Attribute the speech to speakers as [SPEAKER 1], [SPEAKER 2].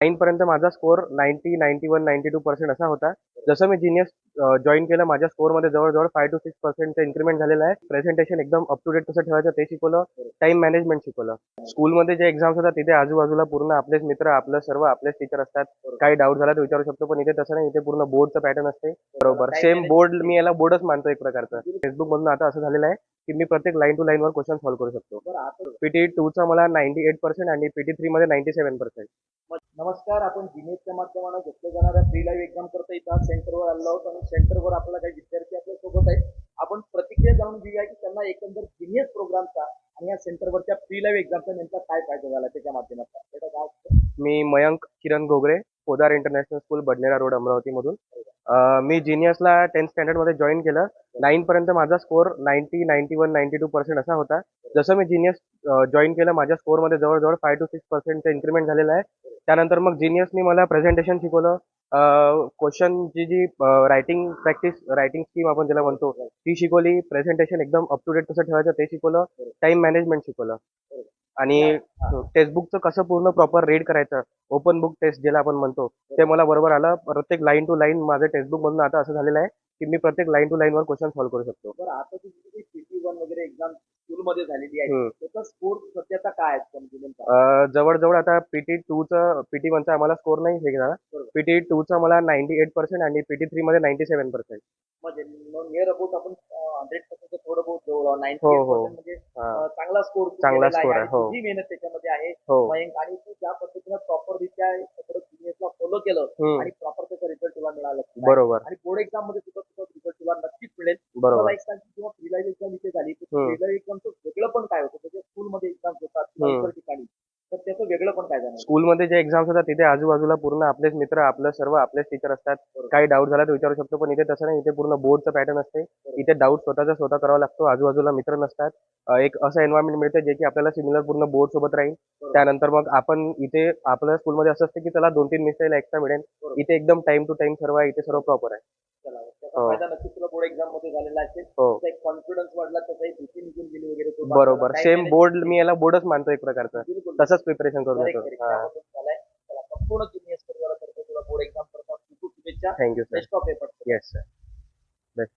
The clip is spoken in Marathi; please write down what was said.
[SPEAKER 1] नाईन पर्यंत माझा score ninety ninety one ninety two percent असा होता. जसं मी जिनियस जॉईन केलं माझ्या स्कोअरमध्ये जवळजवळ फाय टू सिक्स पर्सेंटचं इन्क्रीमेंट झालेलं आहे. प्रेझेंटेशन एकदम अप टू डेट कसं ठेवायचं ते शिकवलं. टाइम मॅनेजमेंट शिकवलं. स्कूलमध्ये जे एक्झाम्स होतात तिथे आजूबाजूला पूर्ण आपलेच मित्र आपलं सर्व आपलेच टीचर असतात. काही डाऊट झाला तर विचारू शकतो पण इथे तसं नाही. इथे पूर्ण बोर्डचं पॅटर्न असते. बरोबर. सेम बोर्ड मी याला बोर्डच मानतो एक प्रकारचं. फेसबुक मधून आता असं झालेलं आहे की मी प्रत्येक लाईन टू लाईन वर क्वेश्चन सॉल्व्ह करू शकतो. पीटी टू चा मला नाईन्टी एट पर्सेंट आणि पीटी थ्री मध्ये नाईन्टी सेव्हन पर्सेंट
[SPEAKER 2] नमस्कार आपण दिनेशच्या माध्यमानं घेतल्या जाणाऱ्या फ्री लाईव्ह एक्झाम करता इथं सेंटरवर आलो आहोत आणि सेंटरवर आपल्याला काही विद्यार्थी आपल्यासोबत आहेत. आपण प्रतिक्रिया जाणून घेऊया की त्यांना एकंदर दिनेश प्रोग्रामचा आणि या सेंटरवरच्या फ्री लाईव्ह एक्झामचा नेमका काय फायदा झाला त्याच्या माध्यमातून? काय
[SPEAKER 1] मी Mayank Kiran Ghogare Podar international school Badnera road अमरावतीमधून. मी जिनियसला टेन्थ स्टँडर्डमध्ये जॉईन केलं. नाईन पर्यंत माझा score ninety ninety one ninety two percent असा होता. जसं मी जिनियस जॉईन केलं माझ्या स्कोअरमध्ये जवळजवळ फाय टू सिक्स पर्सेंटचं इन्क्रीमेंट झालेलं आहे. त्यानंतर मग जिनियसनी मला प्रेझेंटेशन शिकवलं. क्वेश्चन जी जी रायटिंग प्रॅक्टिस रायटिंग स्कीम आपण ज्याला म्हणतो ती शिकवली. प्रेझेंटेशन एकदम अप टू डेट कसं ठेवायचं ते शिकवलं. टाइम मॅनेजमेंट शिकवलं. आणि टेक्स्टबुकचं कसं पूर्ण प्रॉपर रीड करायचं ओपन बुक टेस्ट ज्याला आपण म्हणतो ते मला बरोबर आलं प्रत्येक लाईन टू लाईन माझं टेक्स्टबुक मधून आता असं झालेलं आहे की मी प्रत्येक लाईन टू लाईन वर क्वेश्चन सॉल्व्ह करू शकतो
[SPEAKER 2] बरं आता तुझी पीटी वन वगैरे एक्झाम स्कूलमध्ये झालेली आहे
[SPEAKER 1] हम्म.
[SPEAKER 2] त्याचा स्कोर सध्याचा काय आहे नेमका?
[SPEAKER 1] अं, जवळजवळ आता पीटी टूचं पीटी वनचा आम्हाला स्कोर नाही हे झाला पीटी टूचा मला नाईन्टी एट पर्सेंट आणि पीटी थ्री मध्ये नाईन्टी सेव्हन पर्सेंट
[SPEAKER 2] म्हणजे नियर अबाउट आपण हंड्रेड पर्सेंट थोडं बहुत नाईन्टी
[SPEAKER 1] हो, हो.
[SPEAKER 2] म्हणजे चांगला स्कोर
[SPEAKER 1] चांगला score आहे, हो.
[SPEAKER 2] तुझी मेहनत त्याच्यामध्ये आहे.
[SPEAKER 1] हो.
[SPEAKER 2] मयंक आणि तू ज्या पद्धतीनं प्रॉपर रित्या सिनियर्सला फॉलो केलं आणि प्रॉपर त्याचा रिझल्ट तुला मिळाला.
[SPEAKER 1] बरोबर.
[SPEAKER 2] आणि बोर्ड एक्झाममध्ये सुद्धा तुझा रिझल्ट तुला नक्कीच मिळेल.
[SPEAKER 1] बरोबर.
[SPEAKER 2] एक सांग की जेव्हा फ्री लाईव्ह एक्झाम इथे झाली लाईव्ह एक्झामचं वेगळं पण काय होतं? त्याच्या स्कूलमध्ये एक्झाम होतात किंवा. इतर ठिकाणी. तर त्याचं वेगळं पण काय जाणार
[SPEAKER 1] स्कूलमध्ये जे एक्झाम्स होतात तिथे आजूबाजूला पूर्ण आपलेच मित्र आपलं सर्व आपलेच टीचर असतात. काही डाऊट झाला तर विचारू शकतो पण इथे तसं नाही. इथे पूर्ण बोर्डचं पॅटर्न असते. इथे डाऊट स्वतःचा स्वतः करावा लागतो. आजूबाजूला मित्र नसतात. एक असं एन्व्हायरमेंट मिळते जे की आपल्याला सिमिलर पूर्ण बोर्ड सोबत राहील. त्यानंतर मग आपण इथे आपल्या स्कूलमध्ये असं असतं की त्याला दोन तीन मिनिटं एक्स्ट्रा मिळेल. इथे एकदम टाइम टू टाइम सर्व आहे इथे सर्व प्रॉपर आहे.
[SPEAKER 2] फायदा नक्कीच तुला बोर्ड एक्झाममध्ये झालेला असेल
[SPEAKER 1] हो.
[SPEAKER 2] त्याचा एक कॉन्फिडन्स वाढला त्याचा एक भीती निघून गेली वगैरे तो
[SPEAKER 1] बरोबर. सेम बोर्ड मी याला बोर्डच मानतो एक प्रकारचं.
[SPEAKER 2] बिलकुल.
[SPEAKER 1] तसंच प्रिपरेशन करून
[SPEAKER 2] correct,
[SPEAKER 1] येतो
[SPEAKER 2] correct.
[SPEAKER 1] हा.
[SPEAKER 2] त्याबद्दल झालाय. चला, संपूर्ण जिनियस परिवारातर्फे तुला बोर्ड एक्झाम करता खूप खूप शुभेच्छा.
[SPEAKER 1] Thank you sir
[SPEAKER 2] best of effort
[SPEAKER 1] yes sir